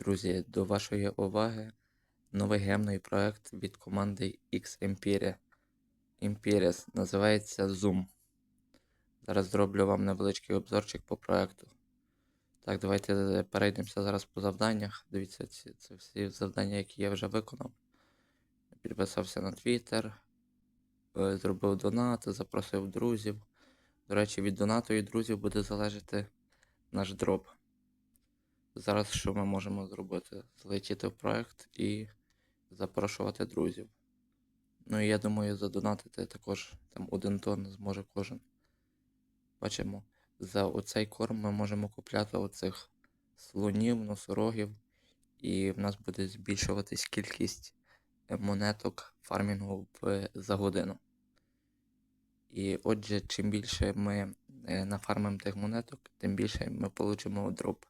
Друзі, до вашої уваги новий гемний проект від команди X. Imperis називається Zoom. Зараз зроблю вам невеличкий обзорчик по проекту. Так, давайте перейдемося зараз по завданнях. Дивіться, це всі завдання, які я вже виконав. Підписався на Twitter, е, зробив донат, запросив друзів. До речі, від донату і друзів буде залежати наш дроп. Зараз що ми можемо зробити? Залетіти в проект і запрошувати друзів. Ну і я думаю, задонатити також там один тонн зможе кожен. Бачимо, за оцей корм ми можемо купляти оцих слонів, носорогів, і в нас буде збільшуватись кількість е, монеток фармінгу за годину. І отже, чим більше ми е, нафармимо тих монеток, тим більше ми получимо дроп.